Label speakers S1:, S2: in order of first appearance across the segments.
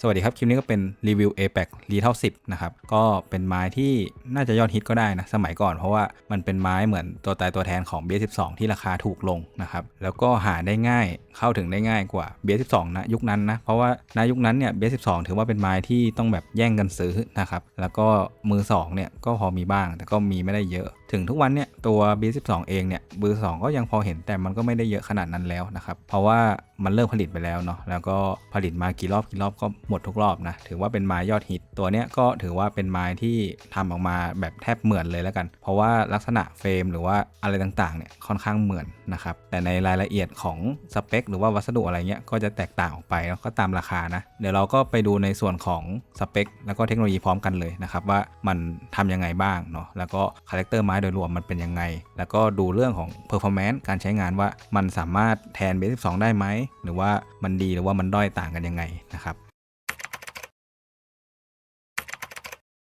S1: สวัสดีครับ คลิปนี้ก็เป็นรีวิว APEC r e t a l 10 นะครับ ก็เป็นไม้ที่น่าจะยอดฮิตก็ได้นะ สมัยก่อนเพราะว่ามันเป็นไม้เหมือนตัวตายตัวแทนของ B12 ที่ราคาถูกลงนะครับ แล้วก็หาได้ง่ายเข้าถึงได้ง่ายกว่า B12 นะยุคนั้นนะ เพราะว่าในยุคนั้นเนี่ย B12 ถือว่าเป็นไม้ที่ต้องแบบแย่งกันซื้อนะครับ แล้วก็มือ2เนี่ยก็พอมีบ้างแต่ก็มีไม่ได้เยอะ ถึงทุกวันเนี่ยตัว B12 เองเนี่ยมือ2ก็ยังพอเห็นแต่มันก็ไม่ได้เยอะขนาดนั้นแล้วนะครับ เพราะว่ามันเลิกผลิตไปแล้วเนาะแล้วก็ผลิตมากี่รอบกี่รอบก็หมดทุกรอบนะถือว่าเป็นไม้ยอดฮิตตัวเนี้ยก็ถือว่าเป็นไม้ที่ทำออกมาแบบแทบเหมือนเลยแล้วกัน เพราะว่าลักษณะเฟรมหรือว่าอะไรต่างๆเนี่ยค่อนข้างเหมือนนะครับแต่ในรายละเอียดของสเปคหรือว่าวัสดุอะไรเงี้ยก็จะแตกต่างออกไปแล้วก็ตามราคานะเดี๋ยวเราก็ไปดูในส่วนของสเปคแล้วก็เทคโนโลยีพร้อมกันเลยนะครับว่ามันทำยังไงบ้างเนาะแล้วก็คาแรคเตอร์ไม้โดยรวมมันเป็นยังไง แล้วก็ดูเรื่องของ performance การใช้งานว่ามันสามารถแทน B12 ได้ไหม หรือว่ามันดีหรือว่ามันด้อยต่างกันยังไงนะครับ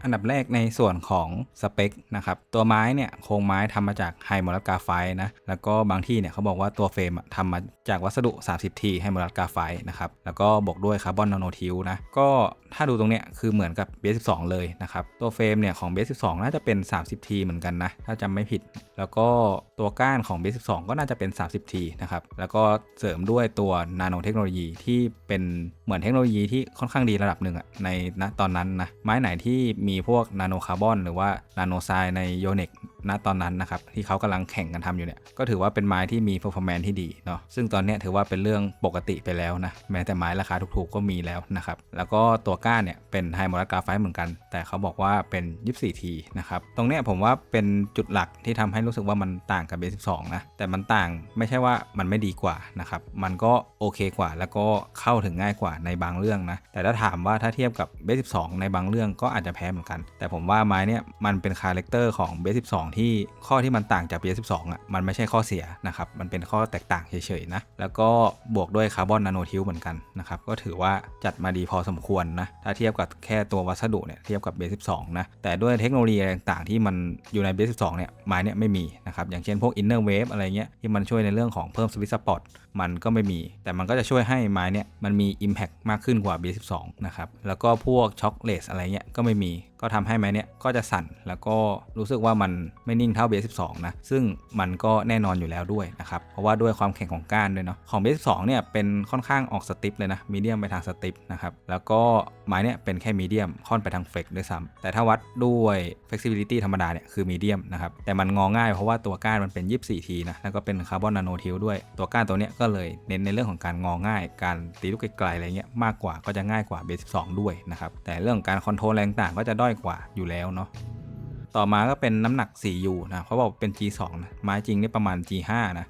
S1: อันดับแรกในส่วนของสเปคนะครับตัวไม้เนี่ยโครงไม้ทำมาจากไฮโมลัสกาไฟนะแล้วก็บางที่เนี่ยเขาบอกว่าตัวเฟรมทำมาจากวัสดุ 30T ไฮโมลัสกาไฟนะครับแล้วก็บวกด้วยคาร์บอนนาโนทิวนะก็ถ้าดูตรงเนี้ยคือเหมือนกับ B12 เลยนะครับตัวเฟรมเนี่ยของ B12 น่าจะเป็น 30T เหมือนกันนะถ้าจำไม่ผิด แล้วก็ตัวก้านของ B12 ก็น่าจะเป็น 30T นะครับแล้วก็เสริมด้วยตัวนาโนเทคโนโลยีที่เป็นเหมือนเทคโนโลยีที่ค่อนข้างดีระดับหนึ่งอะในณตอนนั้นนะไม้ไหนที่มีพวกนาโนคาร์บอนหรือว่านาโนไซในโยเนกณตอนนั้นนะครับที่เขากำลังแข่งกันทำอยู่เนี่ยก็ถือว่าเป็นไม้ที่มี performance ที่ดีเนาะซึ่งตอนนี้ถือว่าเป็นเรื่องปกติไปแล้วนะแม้แต่ไม้ราคาถูกๆก็มีแล้วนะครับแล้วก็ตัวก้านเนี่ยเป็นไฮโมลัสกราไฟเหมือนกัน แต่เขาบอกว่าเป็น 24T นะครับตรงเนี้ยผมว่าเป็นจุดหลักที่ทำให้รู้สึกว่ามันต่างกับ B12 นะแต่มันต่างไม่ใช่ว่ามันไม่ดีกว่านะครับมันก็โอเคกว่า แล้วก็เข้าถึงง่ายกว่าในบางเรื่องนะแต่ถ้าถามว่าถ้าเทียบกับ B12 ในบางเรื่องก็อาจจะแพ้เหมือนกัน แต่ผมว่าไม้เนี่ยมันเป็นคาแรคเตอร์ของ B12 ที่ข้อที่มันต่างจาก B12 อะมันไม่ใช่ข้อเสียนะครับมันเป็นข้อแตกต่างเฉยๆนะแล้วก็บวกด้วยคาร์บอนนาโนทิวเหมือนกันนะครับก็ถือว่าจัดมาดีพอสมควรนะถ้าเทียบกับแค่ตัววัสดุเนี่ยเทียบกับ B12 นะแต่ด้วยเทคโนโลยีต่างๆ ที่มันอยู่ใน B12 เนี่ยไม้เนี่ยไม่มีนะครับอย่างเช่นพวก inner wave อะไรเงี้ยที่มันช่วยในเรื่องของเพิ่มสวิตสปอร์ตมันก็ไม่มี แต่มันก็จะช่วยให้ไม้เนี่ยมันมี Impact มากขึ้นกว่า B12 นะครับ แล้วก็พวกช็อคเลสอะไรเงี้ยก็ไม่มีก็ทำให้ไม้เนี่ยก็จะสั่นแล้วก็รู้สึกว่ามันไม่นิ่งเท่า B12 นะซึ่งมันก็แน่นอนอยู่แล้วด้วยนะครับเพราะว่าด้วยความแข็งของก้านด้วยเนาะของ B12 เนี่ยเป็นค่อนข้างออกสติปเลยนะมีเดียมไปทางสติปนะครับแล้วก็ไม้เนี่ยเป็นแค่มีเดียมค่อนไปทางเฟกด้วยซ้ำแต่ถ้าวัดด้วย flexibility ธรรมดาเนี่ยคือมีเดียมนะครับแต่มันงอง่ายเพราะว่าตัวก้านมันเป็น 24T นะแล้วก็เป็นคาร์บอนนาโนทิวด้วยตัวก้านตัวเนี้ยก็เลยเน้นในเรื่องของการงอง่าย การตีลูกไกลๆอะไรเงี้ยมากกว่าก็จะง่ายกว่า B12 ด้วยนะครับแต่เรื่องการคอนโทรลแรงต่างก็จะด้อยกว่าอยู่แล้วเนาะต่อมาก็เป็นน้ำหนัก 4U นะเขาบอกเป็น G2 นะไม้จริงนี่ประมาณ G5 นะ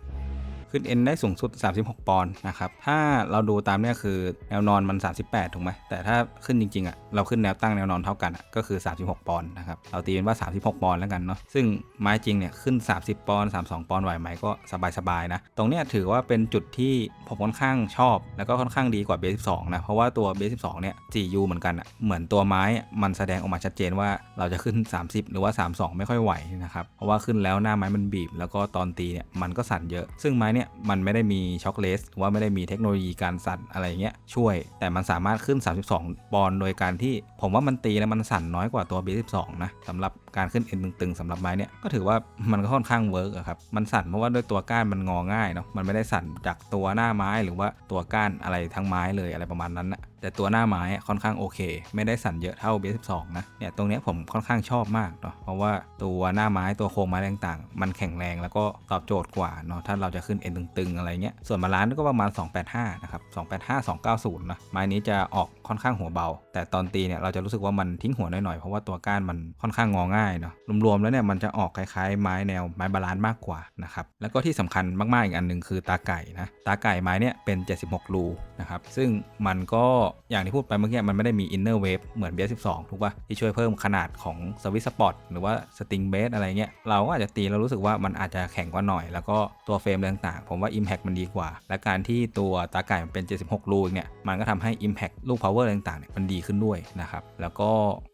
S1: ขึ้น N ได้สูงสุด 36 ปอนด์นะครับ ถ้าเราดูตามเนี่ยคือแนวนอนมัน 38 ถูกไหม แต่ถ้าขึ้นจริงๆอะ เราขึ้นแนวตั้งแนวนอนเท่ากันอะก็คือ 36 ปอนด์นะครับ เราตีเป็นว่า 36 ปอนด์แล้วกันเนาะ ซึ่งไม้จริงเนี่ยขึ้น 30 ปอนด์ 32 ปอนด์ไหวไหมก็สบายๆนะ ตรงเนี้ยถือว่าเป็นจุดที่ผมค่อนข้างชอบ แล้วก็ค่อนข้างดีกว่า B12 นะ เพราะว่าตัว B12 เนี่ย 4U เหมือนกันอะ เหมือนตัวไม้มันแสดงออกมาชัดเจนว่าเราจะขึ้น 30 หรือว่า 32 ไม่ค่อยไหวนะครับ เพราะว่าขึ้นแล้วหน้าไม้มันบีบ แล้วก็ตอนตีเนี่ยมันก็สั่นเยอะ ซึ่งไม้เนี่ยมันไม่ได้มีช็อกเลสหรือว่าไม่ได้มีเทคโนโลยีการสั่นอะไรเงี้ยช่วย แต่มันสามารถขึ้น 32 ปอนด์โดยการที่ ผมว่ามันตีแล้วมันสั่นน้อยกว่าตัว B12 นะสำหรับ การขึ้นเอ็นตึงๆสำหรับไม้เนี่ยก็ถือว่ามันก็ค่อนข้างเวิร์กครับมันสั่นเพราะว่าด้วยตัวก้านมันงอง่ายเนาะมันไม่ได้สั่นจากตัวหน้าไม้หรือว่าตัวก้านอะไรทั้งไม้เลยอะไรประมาณนั้นนะแต่ตัวหน้าไม้ค่อนข้างโอเค ไม่ได้สั่นเยอะเท่า B12 นะเนี่ยตรงนี้ผมค่อนข้างชอบมากเนาะเพราะว่าตัวหน้าไม้ตัวโครงไม้ต่างๆ มันแข็งแรงแล้วก็ตอบโจทย์กว่าเนาะถ้าเราจะขึ้นเอ็นตึงๆอะไรเงี้ยส่วนบาลานซ์ก็ประมาณ 285 นะครับ 285 290นะไม้นี้จะออก ค่อนข้างหัวเบา แต่ตอนตีเนี่ยเราจะรู้สึกว่ามันทิ้งหัวหน่อยๆ เพราะว่าตัวก้านมันค่อนข้างงอง่ายเนาะรวมๆแล้วเนี่ยมันจะออกคล้ายๆ ไม้แนวไม้บาลานซ์มากกว่านะครับแล้วก็ที่สำคัญมากๆอีกอันหนึ่งคือตาไก่นะตาไก่ไม้เนี่ยเป็น 76 รูนะครับซึ่งมันก็อย่างที่พูดไปเมื่อกี้มันไม่ได้มี inner wave เหมือน B12 ถูกป่ะที่ช่วยเพิ่มขนาดของสวิตสปอตหรือว่าสติงเบสอะไรเงี้ยเราก็อาจจะตีเรารู้สึกว่ามันอาจจะแข็งกว่าหน่อย แล้วก็ตัวเฟรมต่างๆ ผมว่า Impact มันดีกว่า และการที่ตัวตาไก่มันเป็น 76 รูเนี่ยมันก็ทำให้ Impact ลูก power power อะไรต่างๆเนี่ยมันดีขึ้นด้วยนะครับแล้วก็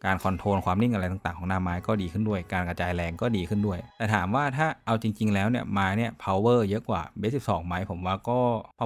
S1: การคอนโทรลความนิ่งอะไรต่างๆ ของหน้าไม้ก็ดีขึ้นด้วย การกระจายแรงก็ดีขึ้นด้วย แต่ถามว่าถ้าเอาจริง ๆ แล้วเนี่ยไม้เนี่ย power เยอะกว่าเบส12ไหมผมว่าก็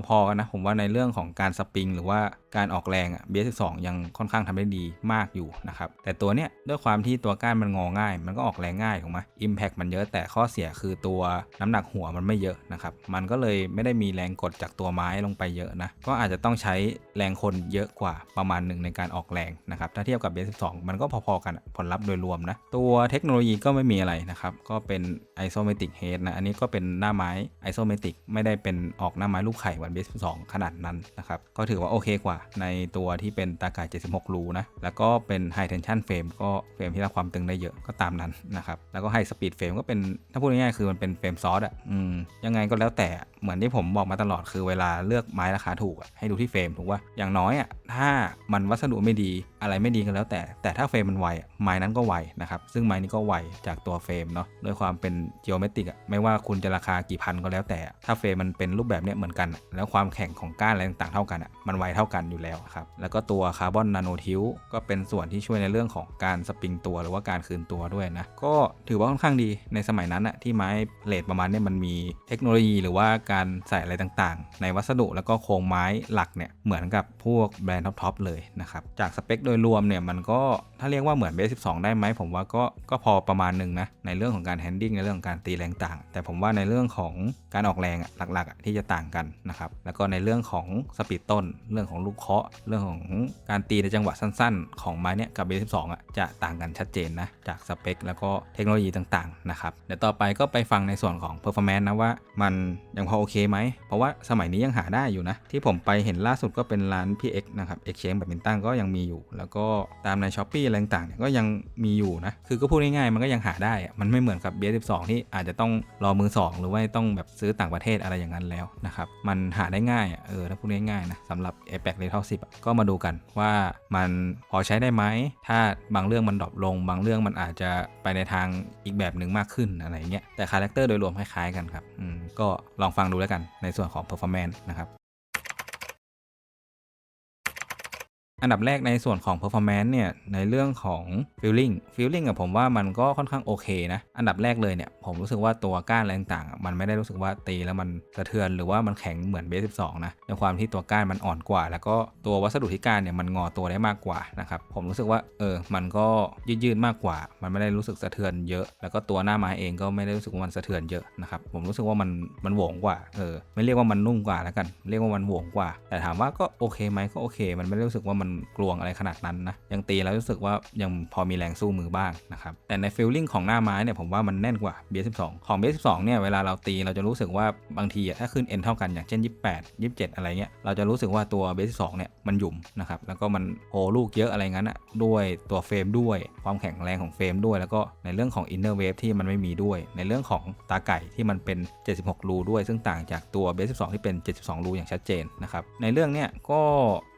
S1: พอๆกันนะผมว่าในเรื่องของการสปริงหรือว่า การออกแรงอะเบส12 ยังค่อนข้างทำได้ดีมากอยู่นะครับ แต่ตัวเนี้ยด้วยความที่ตัวก้านมันงอง่าย มันก็ออกแรงง่ายถูกไหม impact มันเยอะแต่ข้อเสียคือตัวน้ำหนักหัวมันไม่เยอะนะครับ มันก็เลยไม่ได้มีแรงกดจากตัวไม้ลงไปเยอะนะ ก็อาจจะต้องใช้แรงคนเยอะกว่าประมาณหนึ่งในการออกแรงนะครับ ถ้าเทียบกับเบส12 มันก็พอๆกันผลลัพธ์โดยรวมนะ ตัวเทคโนโลยีก็ไม่มีอะไรนะครับ ก็เป็น isometric head นะ อันนี้ก็เป็นหน้าไม้ isometric ไม่ได้เป็นออกหน้าไม้ลูกไข่เหมือนเบส12 ขนาดนั้นนะครับ ก็ถือว่าโอเคกว่าในตัวที่เป็นตาข่าย 76 รูนะ แล้วก็เป็น high tension frame ก็เฟรมที่รับความตึงได้เยอะก็ตามนั้นนะครับ แล้วก็ high speed frame ก็เป็นถ้าพูดง่ายๆคือมันเป็นเฟรมซอสอะอืมยังไงก็แล้วแต่เหมือนที่ผมบอกมาตลอดคือเวลาเลือกไม้ราคาถูกอะให้ดูที่เฟรมถูกว่าอย่างน้อยอะถ้ามันวัสดุไม่ดีอะไรไม่ดีก็แล้วแต่ แต่ถ้าเฟรมมันไวไม้นั้นก็ไวนะครับ ซึ่งไม้นี้ก็ไวจากตัวเฟรมเนาะด้วยความเป็น geometric อะไม่ว่าคุณจะราคากี่พันก็แล้วแต่ ถ้าเฟรมมันเป็นรูปแบบเนี้ยเหมือนกัน แล้วความแข็งของก้านอะไรต่างๆเท่ากันอะมันไวเท่ากันอยู่แล้วครับแล้วก็ตัวคาร์บอนนาโนทิวก็เป็นส่วนที่ช่วยในเรื่องของการสปริงตัวหรือว่าการคืนตัวด้วยนะก็ถือว่าค่อนข้างดีในสมัยนั้นอะที่ไม้เลทประมาณเนี้ยมันมีเทคโนโลยีหรือว่าการใส่อะไรต่างๆ ในวัสดุแล้วก็โครงไม้หลักเนี่ยเหมือนกับพวกแบรนด์ท็อปๆเลยนะครับ จากสเปคโดยรวมเนี่ยมันก็ถ้าเรียกว่าเหมือนเบส12ได้ไหมผมว่าก็ก็พอประมาณหนึ่งนะในเรื่องของการแฮนดิ้งในเรื่องของการตีแรงต่าง แต่ผมว่าในเรื่องของการออกแรงหลักๆที่จะต่างกันนะครับแล้วก็ในเรื่องของสปีดต้น เรื่องของลูกเคาะ เรื่องของการตีในจังหวะสั้น ๆ ของไม้เนี่ยกับเบส12อะจะต่างกันชัดเจนนะจากสเปคแล้วก็เทคโนโลยีต่างๆนะครับเดี๋ยวต่อไปก็ไปฟังในส่วนของ performance นะว่ามันยังพอโอเคไหมเพราะว่าสมัยนี้ยังหาได้อยู่นะที่ผมไปเห็นล่าสุดก็เป็นร้าน PX นะครับ Exchange แบบมินตันก็ยังมีอยู่ แล้วก็ตามใน s h อ p e e อะไรต่างๆก็ยังมีอยู่นะ คือก็พูดง่ายๆมันก็ยังหาได้อะมันไม่เหมือนกับ B12 ที่อาจจะต้องรอมือ 2 หรือว่าต้องแบบซื้อต่างประเทศอะไรอย่างนั้นแล้วนะครับ มันหาได้ง่ายเออถ้าพูดง่ายๆนะสำหรับ a p e c Lethal 10อะก็มาดูกันว่ามันพอใช้ได้ไหม ถ้าบางเรื่องมันดรอปลง บางเรื่องมันอาจจะไปในทางอีกแบบหนึ่งมากขึ้นอะไรเงี้ยแต่คาแรคเตอร์โดยรวมคล้ายๆกันครับก็ลองฟังดูแล้วกันในส่วนของ performance นะครับ อันดับแรกในส่วนของ performance เนี่ยในเรื่องของ feeling feeling อะผมว่ามันก็ค่อนข้างโอเคนะ อันดับแรกเลยเนี่ยผมรู้สึกว่าตัวก้านอะไรต่างๆ มันไม่ได้รู้สึกว่าตีแล้วมันสะเทือนหรือว่ามันแข็งเหมือนเบส12นะในความที่ตัวก้านมันอ่อนกว่า แล้วก็ตัววัสดุที่ก้านเนี่ยมันงอตัวได้มากกว่านะครับผมรู้สึกว่าเออมันก็ยืดๆมากกว่า มันไม่ได้รู้สึกสะเทือนเยอะ แล้วก็ตัวหน้าไม้เองก็ไม่ได้รู้สึกว่ามันสะเทือนเยอะนะครับผมรู้สึกว่ามันมันโหวงกว่าเออไม่เรียกว่ามันนุ่มกว่าแล้วกัน เรียกว่ามันโหวงกว่า แต่ถามว่าก็โอเคไหมก็โอเค มันไม่ได้รู้สึกว่ามันกลวงอะไรขนาดนั้นนะยังตีแล้วรู้สึกว่ายังพอมีแรงสู้มือบ้างนะครับแต่ในฟีลลิ่งของหน้าไม้เนี่ยผมว่ามันแน่นกว่า B12 ของ B12 เนี่ยเวลาเราตีเราจะรู้สึกว่าบางทีถ้าขึ้น N เท่ากันอย่างเช่น 28 27 อะไรเงี้ยเราจะรู้สึกว่าตัว B12 เนี่ยมันหยุ่มนะครับแล้วก็มันโหลูกเยอะอะไรงั้นอะด้วยตัวเฟรมด้วยความแข็งแรงของเฟรมด้วย แล้วก็ในเรื่องของ inner wave ที่มันไม่มีด้วย ในเรื่องของตาไก่ที่มันเป็น 76 รูด้วย ซึ่งต่างจากตัว B12 ที่เป็น 72 รูอย่างชัดเจนนะครับในเรื่องเนี้ยก็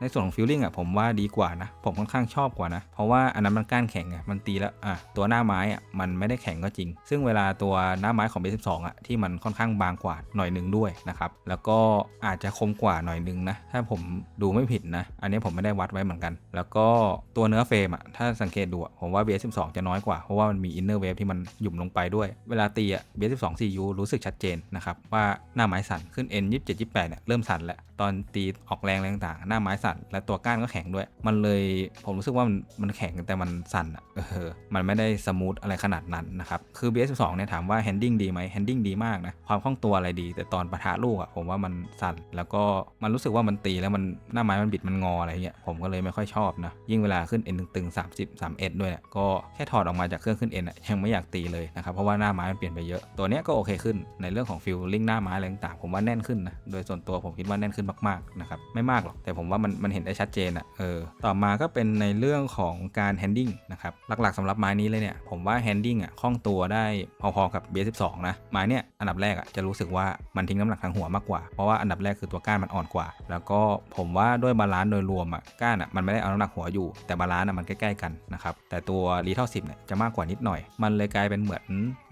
S1: ในส่วนของฟีลลิ่งอะผมว่าดีกว่านะ ผมค่อนข้างชอบกว่านะ เพราะว่าอันนั้นมันก้านแข็งไงมันตีแล้วอะตัวหน้าไม้อะมันไม่ได้แข็งก็จริง ซึ่งเวลาตัวหน้าไม้ของ B12 อะที่มันค่อนข้างบางกว่าหน่อยหนึ่งด้วยนะครับแล้วก็อาจจะคมกว่าหน่อยหนึงนะถ้าผมดูไม่ผิดนะ อันนี้ผมไม่ได้วัดไว้เหมือนกัน แล้วก็ตัวเนื้อเฟรมอะถ้าสังเกตดูผมว่า B12 จะน้อยกว่าเพราะว่ามันมี inner wave ที่มันหยุ่มลงไปด้วย เวลาตีอะ B12 CU รู้สึกชัดเจนนะครับว่าหน้าไม้สั่นขึ้น N 27 28เนี่ยเริ่มสั่นแล้ว ตอนตีออกแรงอะไรต่างหน้าไม้สั่น และตัวก้านก็แข็งด้วย มันเลยผมรู้สึกว่ามันมันแข็งแต่มันสั่นอะเออมันไม่ได้สมูทอะไรขนาดนั้นนะครับ คือ BS12 เนี่ยถามว่าแฮนดิ้งดีไหมแฮนดิ้งดีมากนะ ความคล่องตัวอะไรดี แต่ตอนปะทะลูกอะผมว่ามันสั่น แล้วก็มันรู้สึกว่ามันตีแล้วมันหน้าไม้มันบิดมันงออะไรเงี้ยผมก็เลยไม่ค่อยชอบนะ ยิ่งเวลาขึ้น N ตึงๆ30 31ด้วยเนี่ยก็แค่ถอดออกมาจากเครื่องขึ้น N อะยังไม่อยากตีเลยนะครับเพราะว่าหน้าไม้มันเปลี่ยนไปเยอะตัวเนี้ยก็โอเคขึ้นในเรื่องของฟิลลิ่งหน้าไม้อะไรต่างๆผมว่าแน่นขึ้นนะโดยส่วนตัวผมคิดว่าแน่นขึ้นมากๆนะครับไม่มากหรอกแต่ผมว่ามันมันเห็นได้ชัดเจนอะ่ะเออต่อมาก็เป็นในเรื่องของการแฮนดิ้งนะครับหลักๆสำหรับไม้นี้เลยเนี่ยผมว่าแฮนดิ้งอะคล่องตัวได้พอๆกับ B12 นะไม้เนี่ยอันดับแรกอะจะรู้สึกว่ามันทิ้งน้ำหนักทางหัวมากกว่าเพราะว่าอันดับแรกคือตัวก้านมันอ่อนกว่า แล้วก็ผมว่าด้วยบาลานซ์โดยรวมอะก้านอะมันไม่ได้เอาน้ำหนักหัวอยู่ แต่บาลานซ์อะมันใกล้ๆกันนะครับแต่ตัวรีเท่าสิบเนี่ยจะมากกว่านิดหน่อย มันเลยกลายเป็นเหมือน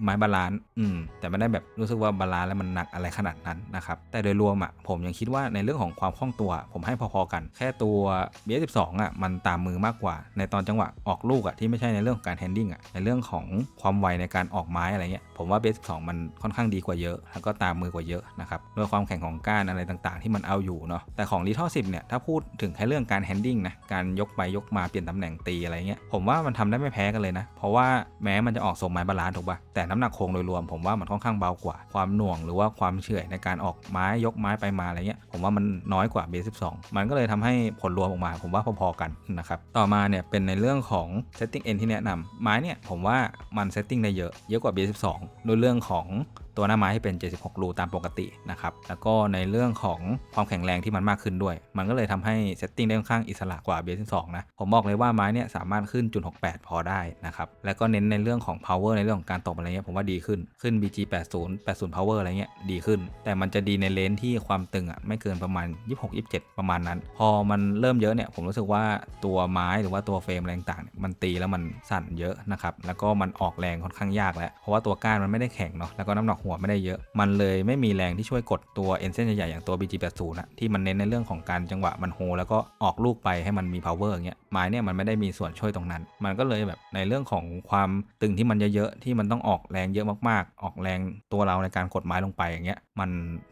S1: ไม้บาลานซ์อืมแต่ไม่ได้แบบรู้สึกว่าบาลานซ์แล้วมันหนักอะไรขนาดนั้นนะครับแต่โดยรวมอะผมยังคิดว่าในเรื่องของความคล่องตัว ผมให้พอๆกัน แค่ตัว BS12 อะมันตามมือมากกว่า ในตอนจังหวะออกลูกอะที่ไม่ใช่ในเรื่องของการแฮนดิ้งอะในเรื่องของความไวในการออกไม้อะไรเงี้ยผมว่า BS12 มันค่อนข้างดีกว่าเยอะ แล้วก็ตามมือกว่าเยอะนะครับด้วยความแข็งของก้านอะไรต่างๆ ที่มันเอาอยู่เนาะแต่ของ l ีท่อ10เนี่ยถ้าพูดถึงแค่เรื่องการแฮนดิ้งนะการยกไปยกมาเปลี่ยนตำแหน่งตีอะไรเงี้ยผมว่ามันทำได้ไม่แพ้กันเลยนะ เพราะว่าแม้มันจะออกทรงไม้บาลานซ์ถูกป่ะแต่น้ำหนักโครงโดยรวมผมว่ามันค่อนข้างเบากว่า ความหน่วงหรือว่าความเฉื่อยในการออกไม้ยกไม้ไปมาอะไรเงี้ยผมว่ามันน้อยกว่า B12 มันก็เลยทำให้ผลรวมออกมา ผมว่าพอๆกันนะครับ ต่อมาเนี่ยเป็นในเรื่องของ setting end ที่แนะนำไม้เนี่ยผมว่ามัน setting ได้เยอะ เยอะกว่า B12 โดยเรื่องของ ตัวหน้าไม้ให้เป็น 76 รูตามปกตินะครับ แล้วก็ในเรื่องของความแข็งแรงที่มันมากขึ้นด้วย มันก็เลยทำให้เซตติ้งได้ค่อนข้างอิสระกว่า B12 นะ ผมบอกเลยว่าไม้เนี่ยสามารถขึ้นจุด68 พอได้นะครับ แล้วก็เน้นในเรื่องของ power ในเรื่องของการตบอะไรเงี้ยผมว่าดีขึ้น ขึ้น BG 80 80 power อะไรเงี้ยดีขึ้น แต่มันจะดีในเลนที่ความตึงอะไม่เกินประมาณ 26 27 ประมาณนั้น พอมันเริ่มเยอะเนี่ยผมรู้สึกว่าตัวไม้หรือว่าตัวเฟรมอะไรต่างๆมันตีแล้วมันสั่นเยอะนะครับ แล้วก็มันออกแรงค่อนข้างยากแล้ว เพราะว่าตัวก้านมันไม่ได้แข็งเนาะ แล้วก็น้ำหนักหัวไม่ได้เยอะ มันเลยไม่มีแรงที่ช่วยกดตัวเอ็นเส้นใหญ่ๆอย่างตัว BG80 นะที่มันเน้นในเรื่องของการจังหวะมันโฮแล้วก็ออกลูกไปให้มันมี power อย่างเงี้ยไม้เนี่ยมันไม่ได้มีส่วนช่วยตรงนั้น มันก็เลยแบบในเรื่องของความตึงที่มันเยอะๆที่มันต้องออกแรงเยอะมากๆ ออกแรงตัวเราในการกดไม้ลงไปอย่างเงี้ยมัน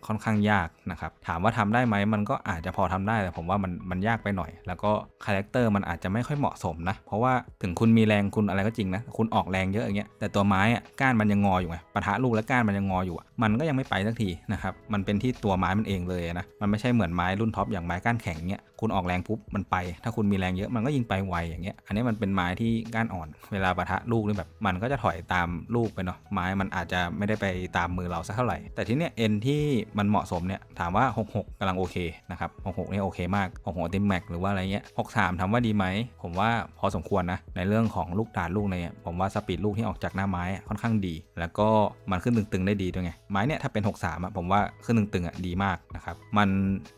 S1: ค่อนข้างยากนะครับถามว่าทำได้ไหมมันก็อาจจะพอทำได้แต่ผมว่ามันมันยากไปหน่อย แล้วก็คาแรคเตอร์มันอาจจะไม่ค่อยเหมาะสมนะเพราะว่าถึงคุณมีแรงคุณอะไรก็จริงนะคุณออกแรงเยอะอย่างเงี้ยแต่ตัวไม้อะก้านมันยังงออยู่ไงปะทะลูกแล้วก้านมันยังงออยู่ มันก็ยังไม่ไปสักทีนะครับมันเป็นที่ตัวไม้มันเองเลยนะมันไม่ใช่เหมือนไม้รุ่นท็อปอย่างไม้ก้านแข็งเงี้ยคุณออกแรงปุ๊บมันไป ถ้าคุณมีแรงเยอะมันก็ยิงไปไวอย่างเงี้ยอันนี้มันเป็นไม้ที่ก้านอ่อน เวลาปะทะลูกนี่แบบ มันก็จะถอยตามลูกไปเนาะไม้มันอาจจะไม่ได้ไปตามมือเราสักเท่าไหร่ แต่ที่เนี้ยเอ็นที่มันเหมาะสมเนี่ยถามว่า 66กำลังโอเคนะครับ66นี่โอเคมาก66ติมแม็กหรือว่าอะไรเงี้ย63ถามว่าดีไหมผมว่าพอสมควรนะในเรื่องของลูกดาดลูกเนี่ยผมว่าสปีดลูกที่ออกจากหน้าไม้ค่อนข้างดี แล้วก็มันขึ้นตึงๆได้ดีด้วยไง ไม้เนี่ยถ้าเป็น 63อะผมว่าขึ้นตึงๆอะดีมากนะครับ มัน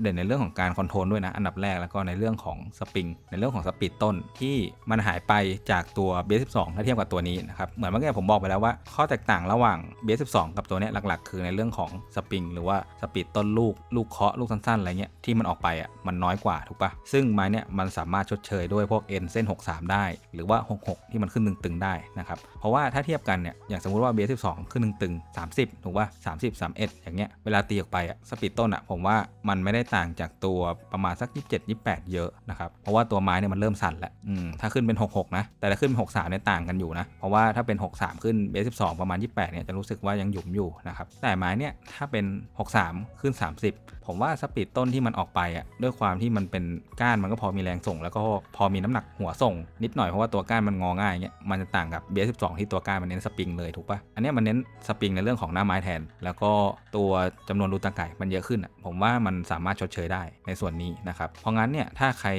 S1: เด่นในเรื่องของการคอนโทรลด้วยนะ อันดับแรกแล้วก็ในเรื่องของสปริง ในเรื่องของสปีดต้นที่มันหายไปจากตัว B12 ถ้าเทียบกับตัวนี้นะครับ เหมือนเมื่อกี้ผมบอกไปแล้วว่า ข้อแตกต่างระหว่าง B12 กับตัวเนี้ยหลักๆ คือในเรื่องของสปริงหรือว่าสปีดต้นลูกลูกเคาะลูกสั้นๆอะไรเงี้ยที่มันออกไปอะมันน้อยกว่าถูกปะซึ่งไม้เนี่ยมันสามารถชดเชยด้วยพวกเอ็นเส้น 63 ได้ หรือว่า 66 ที่มันขึ้นตึงๆได้นะครับเพราะว่าถ้าเทียบกันเนี่ยอย่างสมมติว่า B12 ขึ้นตึงๆ30ถูกป่ะ30 31 อย่างเงี้ย เวลาตีออกไปอะสปีดต้นอะผมว่ามันไม่ได้ต่างจากตัวประมาณสัก 27 28 เยอะนะครับ เพราะว่าตัวไม้เนี่ยมันเริ่มสั่นแล้วอืมถ้าขึ้นเป็น 66 นะ แต่ถ้าขึ้นเป็น 63เนี่ยต่างกันอยู่นะ เพราะว่าถ้าเป็น 63 ขึ้น B12 ประมาณ 28 เนี่ยจะรู้สึกว่ายังหยุมอยู่นะครับ แต่ไม้เนี่ยถ้าเป็น 63 ขึ้น 30 ผมว่าสปีดต้นที่มันออกไปอะด้วยความที่มันเป็นก้านมันก็พอมีแรงส่ง แล้วก็พอมีน้ำหนักหัวส่ง นิดหน่อยเพราะว่าตัวก้านมันงอง่ายเงี้ยมันจะต่างกับ B12 ที่ตัวก้านมันเน้นสปริงเลยถูกปะอันนี้มันเน้นสปริงในเรื่องของสองหน้าไม้แทน แล้วก็ตัวจำนวนรูตาไก่มันเยอะขึ้น ผมว่ามันสามารถชดเชยได้ในส่วนนี้นะครับ เพราะงั้นเนี่ยถ้าใคร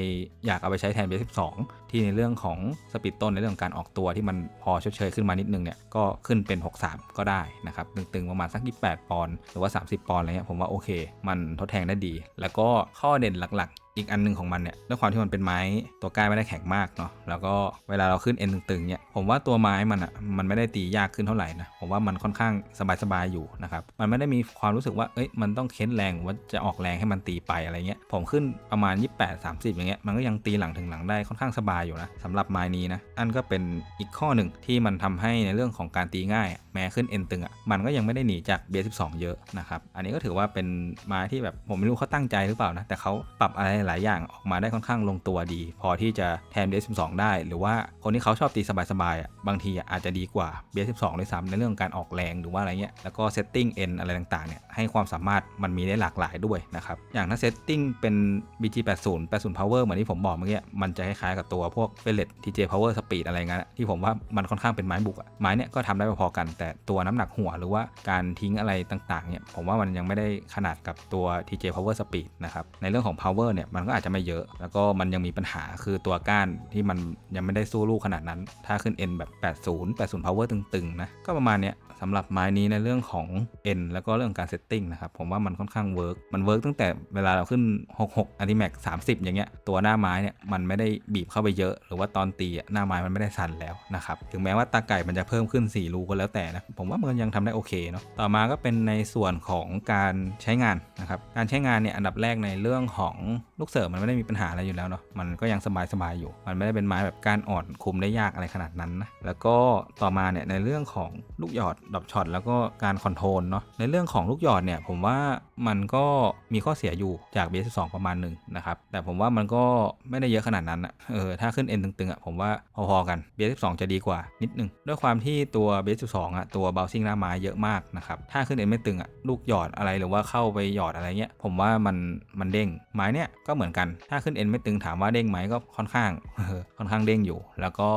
S1: อยากเอาไปใช้แทน B12 ที่ในเรื่องของสปีดต้นในเรื่องของการออกตัวที่มันพอชดเชยขึ้นมานิดนึงเนี่ยก็ขึ้นเป็น 63 ก็ได้นะครับตึงๆประมาณสัก 28 ปอนด์หรือว่า 30 ปอนด์อะไรเงี้ยผมว่าโอเค มันทดแทนได้ดี แล้วก็ข้อเด่นหลักๆ อีกอันหนึ่งของมันเนี่ยด้วยความที่มันเป็นไม้ตัวก้านไม่ได้แข็งมากเนาะแล้วก็เวลาเราขึ้นเอ็นตึงๆเนี่ยผมว่าตัวไม้มันอะ่ะมันไม่ได้ตียากขึ้นเท่าไหร่นะผมว่ามันค่อนข้างสบายๆอยู่นะครับมันไม่ได้มีความรู้สึกว่าเอ้ยมันต้องเค้นแรงว่าจะออกแรงให้มันตีไปอะไรเงี้ยผมขึ้นประมาณ 28 30 อย่างเงี้ยมันก็ยังตีหลังถึงหลังได้ค่อนข้างสบายอยู่นะสำหรับไม้นี้นะอันก็เป็นอีกข้อหนึ่งที่มันทำให้ในเรื่องของการตีง่าย แม้ขึ้นเอ็นตึงอะ่ะมันก็ยังไม่ได้หนีจากเบส12 เยอะนะครับอันนี้ก็ถือว่าเป็นไม้ที่แบบผมไม่รู้เขาตั้งใจหรือเปล่านะแต่เขาปรับอะไรลายอย่างออกมาได้ค่อนข้างลงตัวดี พอที่จะแทนเบส12 ได้ หรือว่าคนที่เขาชอบตีสบาย ๆ บางทีอาจจะดีกว่าเบส12 ด้วยซ้ำในเรื่องของการออกแรงหรือว่าอะไรเงี้ยแล้วก็เซตติ้งเอ็นอะไรต่าง ๆ เนี่ยให้ความสามารถมันมีได้หลากหลายด้วยนะครับอย่างถ้าเซตติ้งเป็น BG 80 80 power เหมือนที่ผมบอกเมื่อกี้มันจะคล้าย ๆ กับตัวพวกเฟลเลต TJ power speed อะไรเงี้ยที่ผมว่ามันค่อนข้างเป็นไม้บุกอะไม้เนี่ยก็ทำได้พอๆกัน แต่ตัวน้ำหนักหัวหรือว่าการทิ้งอะไรต่างๆเนี่ยผมว่ามันยังไม่ได้ขนาดกับตัว TJ power speed นะครับในเรื่องของ power เนี่ยมันก็อาจจะไม่เยอะ แล้วก็มันยังมีปัญหาคือตัวก้านที่มันยังไม่ได้สู้ลูกขนาดนั้น ถ้าขึ้น N แบบ 80 80 power ตึงๆนะก็ประมาณเนี้ย สำหรับไม้นี้ในเรื่องของ N แล้วก็เรื่องการเซตติ้งนะครับ ผมว่ามันค่อนข้างเวิร์กมันเวิร์กตั้งแต่เวลาเราขึ้น 66 a n t i m a x 30 อย่างเงี้ย ตัวหน้าไม้เนี่ยมันไม่ได้บีบเข้าไปเยอะ หรือว่าตอนตีอะหน้าไม้มันไม่ได้สั่นแล้วนะครับ ถึงแม้ว่าตาไก่มันจะเพิ่มขึ้น 4 รูก็แล้วแต่นะ ผมว่ามันยังทำได้โอเคเนาะ ต่อมาก็เป็นในส่วนของการใช้งานนะครับ การใช้งานเนี่ยอันดับแรกในเรื่องของลูกเสิร์ฟมันไม่ได้มีปัญหาอะไรอยู่แล้วเนาะ มันก็ยังสบายๆอยู่ มันไม่ได้เป็นไม้แบบการอ่อนคุมได้ยากอะไรขนาดนั้นนะ แล้วก็ต่อมาเนี่ยในเรื่องของลูกหยอดดรอปช็อตแล้วก็การคอนโทรลเนาะในเรื่องของลูกหยอดเนี่ยผมว่ามันก็มีข้อเสียอยู่จาก BS12 ประมาณหนึ่งนะครับแต่ผมว่ามันก็ไม่ได้เยอะขนาดนั้นอะเออถ้าขึ้น N ตึงๆอะผมว่าพอๆกัน BS12 จะดีกว่านิดนึงด้วยความที่ตัว BS12 อะตัวเบลซิ่งหน้าไม้เยอะมากนะครับถ้าขึ้น N ไม่ตึงอะลูกหยอดอะไรหรือว่าเข้าไปหยอดอะไรเงี้ยผมว่ามันมันเด้งไม้เนี่ยก็เหมือนกันถ้าขึ้น N ไม่ตึงถามว่าเด้งไหมก็ค่อนข้างค่อนข้างเด้งอยู่ แล้วก็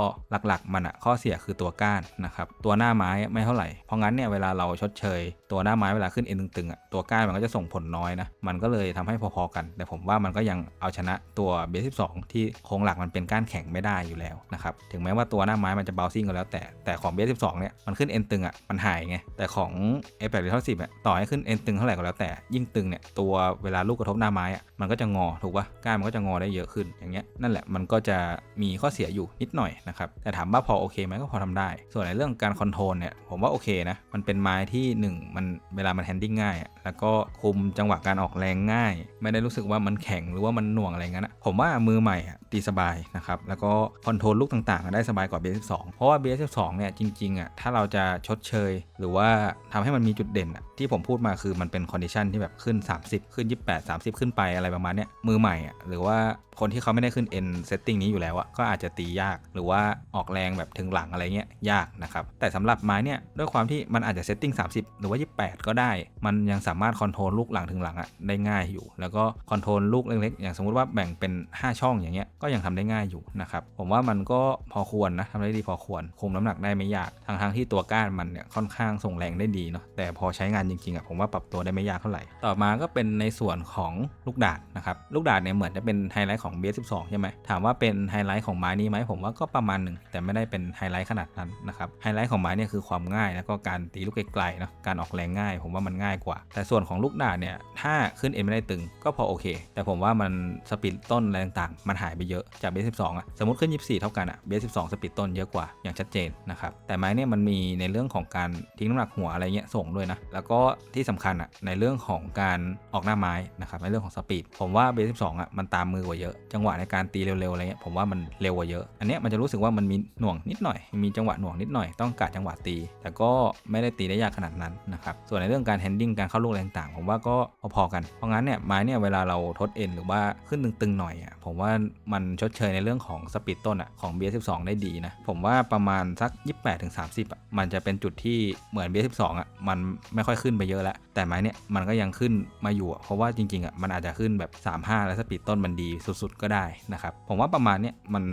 S1: หลักๆมันอะข้อเสียคือตัวก้านนะครับตัวหน้าไม้ไม่เท่าไหร่ เพราะงั้นเนี่ยเวลาเราชดเชย ตัวหน้าไม้เวลาขึ้น N ตึงๆอะตัวก้านมันก็จะส่งผลน้อยนะมันก็เลยทำให้พอๆกัน แต่ผมว่ามันก็ยังเอาชนะตัวเบส12ที่โครงหลักมันเป็นก้านแข็งไม่ได้อยู่แล้วนะครับถึงแม้ว่าตัวหน้าไม้มันจะเบาซิ่งก็แล้วแต่แต่ของเบส12เนี่ยมันขึ้น N ตึงอะมันหายไงแต่ของ a 8หรือเท่า10อะต่อให้ขึ้น N ตึงเท่าไหร่ก็แล้วแต่ยิ่งตึงเนี่ยตัวเวลาลูกกระทบหน้าไม้อะมันก็จะงอถูกปะก้านมันก็จะงอได้เยอะขึ้นอย่างเงี้ยนั่นแหละมันก็จะมีข้อเสียอยู่นิดหน่อยนะครับแต่ถามว่าพอโอเคไหมก็พอทำได้ ส่วนในเรื่องการคอนโทรลเนี่ยผมว่าโอเคนะ มันเป็นไม้ที่หนึ่งมันเวลามันแฮนดิ้งง่ายอะแล้วก็คุมจังหวะการออกแรงง่าย ไม่ได้รู้สึกว่ามันแข็งหรือว่ามันหน่วงอะไรเงี้ยนะผมว่ามือใหม่อะตีสบายนะครับ แล้วก็คอนโทรลลูกต่างๆ ได้สบายกว่า BS12 เพราะว่า BS12 เนี่ยจริงๆอะถ้าเราจะชดเชย หรือว่าทำให้มันมีจุดเด่นอะที่ผมพูดมาคือมันเป็นคอนดิชันที่แบบขึ้น 30 ขึ้น 28 30 ขึ้นไปอะไรประมาณเนี้ยมือใหม่อะหรือว่า คนที่เขาไม่ได้ขึ้น N setting นี้อยู่แล้วอะก็อาจจะตียากหรือว่าออกแรงแบบถึงหลังอะไรเงี้ยยากนะครับ แต่สำหรับไม้เนี่ยด้วยความที่มันอาจจะ setting 30 หรือว่า 28 ก็ได้ มันยังสามารถคอนโทรลลูกหลังถึงหลังอะได้ง่ายอยู่ แล้วก็คอนโทรลลูกเล็กๆอย่างสมมุติว่าแบ่งเป็น 5 ช่องอย่างเงี้ยก็ยังทำได้ง่ายอยู่นะครับผมว่ามันก็พอควรนะทำได้ดีพอควรคุมน้ำหนักได้ไม่ยากทางทางที่ตัวก้านมันเนี่ยค่อนข้างส่งแรงได้ดีเนาะแต่พอใช้งานจริงๆอะผมว่าปรับตัวได้ไม่ยากเท่าไหร่ต่อมาก็เป็นในส่วนของลูกดาดนะครับลูกดาดเนี่ยเหมือนจะเป็นไฮไลท์ของ BS12 ใช่ไหมถามว่าเป็นไฮไลท์ของไม้นี้ไหมผมว่าก็ประมาณหนึ่งแต่ไม่ได้เป็นไฮไลท์ขนาดนั้นนะครับไฮไลท์ของไม้เนี่ยคือความง่าย แล้วก็การตีลูกไกลๆนะการออกแรงง่าย ผมว่ามันง่ายกว่า แต่ส่วนของลูกดาดเนี่ยถ้าขึ้นเอ็นไม่ได้ตึงก็พอโอเค แต่ผมว่ามันสปีดต้นอะไรต่างๆมันหายไปเยอะจาก BS12 อะสมมติขึ้น 24 เท่ากันอะ BS12 สปีดต้นเยอะกว่าอย่างชัดเจนนะครับแต่ไม้เนี่ยมันมีในเรื่องของการทิ้งน้ำหนักหัวอะไรเงี้ยส่งด้วยนะแล้วก็ที่สำคัญอะในเรื่องของการออกหน้าไม้นะครับในเรื่องของสปีดผมว่า BS12 อะมันตามมือกว่าเยอะจังหวะในการตีเร็วๆอะไรเงี้ยผมว่ามันเร็วกว่าเยอะ อันเนี้ยมันจะรู้สึกว่ามันมีหน่วงนิดหน่อย มีจังหวะหน่วงนิดหน่อยต้องกะจังหวะตี แต่ก็ไม่ได้ตีได้ยากขนาดนั้นนะครับส่วนในเรื่องการแฮนดิ้งการเข้าลูกอะไรต่างๆผมว่าก็พอๆกันเพราะงั้นเนี่ยไม้เนี่ยเวลาเราทดเอ็นหรือว่าขึ้นตึงๆหน่อยอะผมว่ามันชดเชยในเรื่องของสปีดต้นอะของ BS12 ได้ดีนะผมว่าประมาณสัก 28-30อะมันจะเป็นจุดที่เหมือน BS12 อะมันไม่ค่อยขึ้นไปเยอะแล้ว แต่ไม้เนี่ยมันก็ยังขึ้นมาอยู่อะเพราะว่าจริงๆอะมันอาจจะขึ้นแบบ 35 แล้วสปีดต้นมันดีสุดๆก็ได้นะครับ ผมว่าประมาณนี้มัน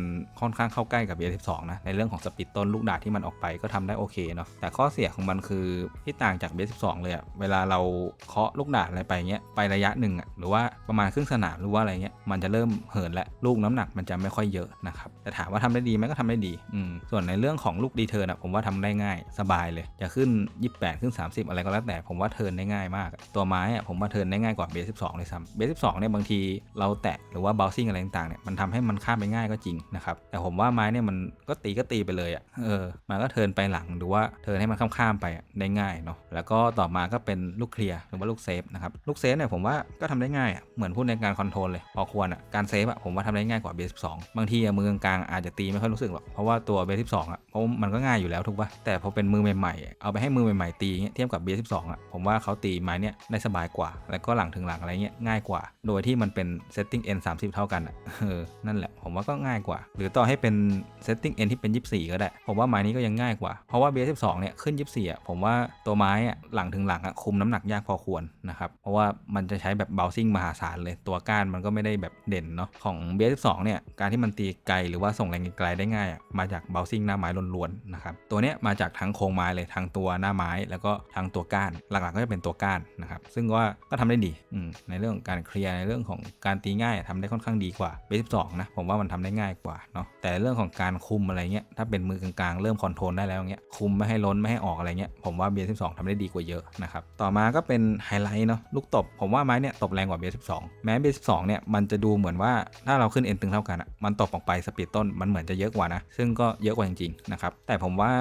S1: ค่อนข้างเข้าใกล้กับ BS12 นะในเรื่องของสปีดต้นลูกดาที่มันออกไปก็ทำได้โอเคเนาะแต่ข้อเสียของมันคือที่ต่างจาก BS12 เลยอะเวลาเราเคาะลูกดาอะไรไปเงี้ยไประยะหนึ่งอะหรือว่าประมาณครึ่งสนามหรือว่าอะไรเงี้ยมันจะเริ่มเหินและลูกน้ำหนักมันจะไม่ค่อยเยอะนะครับแต่ถามว่าทำได้ดีไหมก็ทำได้ดีอืมส่วนในเรื่องของลูกดีเทิร์นอะผมว่าทำได้ง่ายสบายเลยจะขึ้น 28 ขึ้น 30 อะไรก็แล้วแต่ผมว่าเทิร์นได้ง่ายมาก ตัวไม้อะผมว่าเทิร์นได้ง่ายกว่า b 12 เลยซ้ำ b 12 เนี่ยบางทีเราแตะหรือว่าเบลซิ่งอะไรต่างๆเนี่ยมันทำให้มันข้ามไปง่ายก็จริงนะครับแต่ผมว่าไม้เนี่ยมันก็ตีก็ตีไปเลยอะเออมันก็เทินไปหลังหรือว่าเทินให้มันข้ามๆไปได้ง่ายเนาะแล้วก็ต่อมาก็เป็นลูกเคลียร์หรือว่าลูกเซฟนะครับลูกเซฟเนี่ยผมว่าก็ทำได้ง่ายอะเหมือนพูดในการคอนโทรลเลยพอควรอะการเซฟอะผมว่าทำได้ง่ายกว่า b 12บางทีมือกลางอาจจะตีไม่ค่อยรู้สึกหรอกเพราะว่าตัว b 12องอะเพราะมันก็ง่ายอยู่แล้วถูกปะแต่พอเป็นมือใหม่ๆเอาไปให้มือใหม่ๆตีเงี้ยเทียบกับ b 12อะผมว่าเขาตีไม้เนี่ยได้สบายกว่า แล้วก็หลังถึงหลังอะไรเงี้ยง่ายกว่า โดยที่มันเป็น setting n 30เท่ากันอะเออนั่นแหละ ผมว่าก็ง่ายกว่า หรือต่อให้เป็น setting n ที่เป็น 24 ก็ได้ ผมว่าไม้นี้ก็ยังง่ายกว่า เพราะว่า BS 12เนี่ยขึ้น 24อะผมว่าตัวไม้อะหลังถึงหลังอะคุมน้ำหนักยากพอควรนะครับเพราะว่ามันจะใช้แบบ bouncing มหาศาลเลยตัวก้านมันก็ไม่ได้แบบเด่นเนาะของ BS 12เนี่ยการที่มันตีไกลหรือว่าส่งแรงไกลได้ง่ายอะมาจาก bouncing หน้าไม้ล้วนๆนะครับตัวเนี้ยมาจากทั้งโครงไม้เลยทั้งตัวหน้าไม้แล้วก็ทั้งตัวก้านหลักๆก็จะเป็นตัวก้านนะครับซึ่งว่าก็ทำได้ดีในเรื่องของการเคลียร์ในเรื่องของการตีง่ายทำได้ค่อนข้างดีกว่า b 12นะผมว่ามันทำได้ง่ายกว่าเนาะแต่เรื่องของการคุมอะไรเงี้ยถ้าเป็นมือกลางๆ เริ่มคอนโทรลได้แล้วเงี้ยคุมไม่ให้ล้นไม่ให้ออกอะไรเงี้ยผมว่า b 12ทำได้ดีกว่าเยอะนะครับต่อมาก็เป็นไฮไลท์เนาะลูกตบผมว่าไม้เนี่ยตบแรงกว่า b 12แม้ b 12เนี่ยมันจะดูเหมือนว่าถ้าเราขึ้นเอ็นตึงเท่ากันอะมันตบออกไปสปีดต้นมันเหมือนจะเยอะกว่านะซึ่งก็เยอะกว่าจริงๆนะครับแต่ผมว่า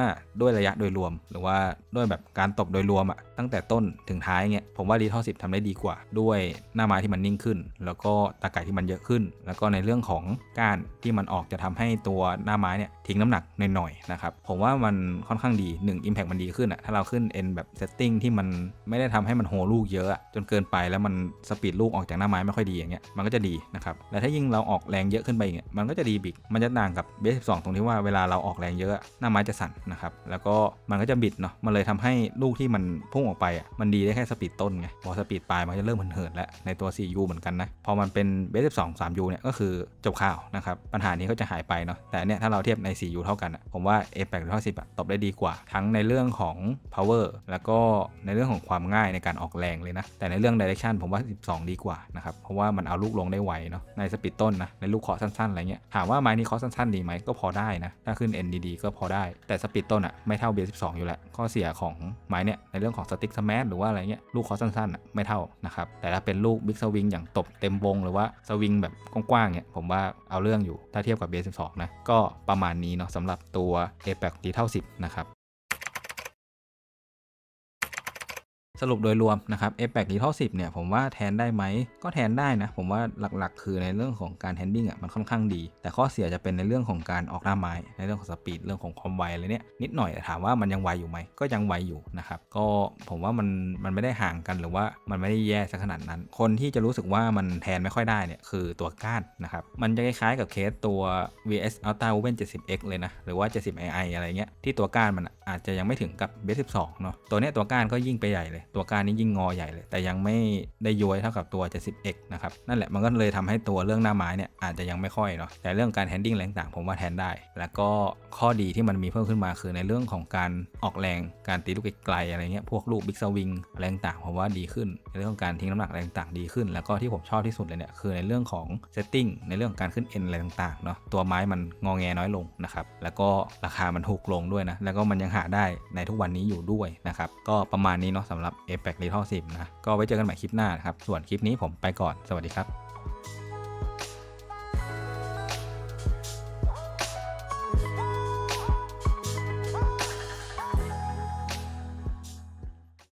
S1: ด้วยระยะโดยรวม หรือว่าด้วยแบบการตบโดยรวมอะตั้งแต่ต้นถึงท้ายเงี้ยผมว่าดีท่อ10ทำได้ดีกว่า ด้วยหน้าไม้ที่มันนิ่งขึ้น แล้วก็ตาไก่ที่มันเยอะขึ้นแล้วก็ในเรื่องของก้านที่มันออกจะทำให้ตัวหน้าไม้เนี่ยทิ้งน้ำหนักหน่อยๆนะครับผมว่ามันค่อนข้างดี 1 Impact มันดีขึ้นอะถ้าเราขึ้นเอ็นแบบเซตติ้งที่มันไม่ได้ทำให้มันโฮลูกเยอะจนเกินไปแล้วมันสปีดลูกออกจากหน้าไม้ไม่ค่อยดีอย่างเงี้ยมันก็จะดีนะครับและถ้ายิ่งเราออกแรงเยอะขึ้นไปอย่างเงี้ยมันก็จะดีบิดมันจะต่างกับเบส12ตรงที่ว่าเวลาเราออกแรงเยอะหน้าไม้จะสั่นนะครับแล้วก็มันก็จะบิดเนาะมันเลยทำให้ลูกที่มันพุ่งออกไปอะมันดีได้แค่สปีดต้นไงพอสปีดปลายมันจะเริ่มเหินๆแล้วในตัว 4U เหมือนกันนะพอมันเป็นเบส12 3U เนี่ยก็คือจบข่าวนะครับปัญหานี้ก็จะหายไปเนาะแต่เนี่ยถ้าเราเทียบใน 4U เท่ากันผมว่า a p e c เท่า10อะตบได้ดีกว่า ทั้งในเรื่องของ power แล้วก็ในเรื่องของความง่ายในการออกแรงเลยนะ แต่ในเรื่อง direction ผมว่า 12 ดีกว่านะครับเพราะว่ามันเอาลูกลงได้ไวเนาะในสปีดต้นนะในลูกเคาะสั้นๆอะไรเงี้ยถามว่าไม้นี้เคาะสั้นๆดีไหมก็พอได้นะถ้าขึ้น N ดีๆก็พอได้แต่สปีดต้นอะไม่เท่า B12 อยู่แล้วข้อเสียของไม้เนี่ยในเรื่องของสติ๊กสมาร์หรือว่าอะไรเงี้ยลูกเคาะสั้นๆอะไม่เท่านะครับแต่ถ้าเป็นลูกบิ๊กสวิงอย่างตบเต็มวงหรือว่าสวิงแบบกว้างๆเนี่ยผมว่าเอาเรื่องอยู่ถ้าเทียบกับ B12 นะ ก็ประมาณนี้เนาะสำหรับตัว a p e c ดีเท่า10 นะครับ สรุปโดยรวมนะครับ a p e c ดีเท่า10 เนี่ยผมว่าแทนได้ไหม ก็แทนได้นะ ผมว่าหลักๆ คือในเรื่องของการแฮนดิ้งอะมันค่อนข้างดี แต่ข้อเสียจะเป็นในเรื่องของการออกหน้าไม้ ในเรื่องของสปีดเรื่องของความไวอะไรเนี่ยนิดหน่อยถามว่ามันยังไวอยู่ไหม ก็ยังไวอยู่นะครับ ก็ผมว่ามันมันไม่ได้ห่างกันหรือว่ามันไม่ได้แย่ซะขนาดนั้น คนที่จะรู้สึกว่ามันแทนไม่ค่อยได้เนี่ยคือตัวก้านนะครับมันจะคล้ายๆกับเคสตัว VS Ultra Woven 70X เลยนะหรือว่า 70II อะไรเงี้ยที่ตัวก้านมันอาจจะยังไม่ถึงกับ B12 เนาะตัวเนี้ยตัวก้านก็ยิ่งไปใหญ่เลย ตัวก้านนี้ยิ่งงอใหญ่เลย แต่ยังไม่ได้ย้วยเท่ากับตัว 70X นะครับ นั่นแหละมันก็เลยทำให้ตัวเรื่องหน้าไม้เนี่ยอาจจะยังไม่ค่อยเนาะแต่เรื่องการแฮนดิ้งแรงต่างผมว่าแทนได้ แล้วก็ข้อดีที่มันมีเพิ่มขึ้นมาคือในเรื่องของการออกแรงการตีลูกไกลอะไรเงี้ยพวกลูกบิ๊กสวิงแรงต่างผมว่าดีขึ้น ในเรื่องของการทิ้งน้ำหนักแรงต่างดีขึ้น แล้วก็ที่ผมชอบที่สุดเลยเนี่ยคือในเรื่องของเซตติ้งในเรื่องของการขึ้นเอ็นอะไรต่างๆเนาะตัวไม้มันงอแงน้อยลงนะครับแล้วก็ราคามันถูกลงด้วยนะแล้วก็มันยังหาได้ในทุกวันนี้อยู่ด้วยนะครับก็ประมาณนี้เนาะสำหรับ a p e c Little 10นะก็ไว้เจอกันใหม่คลิปหน้านะครับส่วนคลิปนี้ผมไปก่อนสวัสดีครับ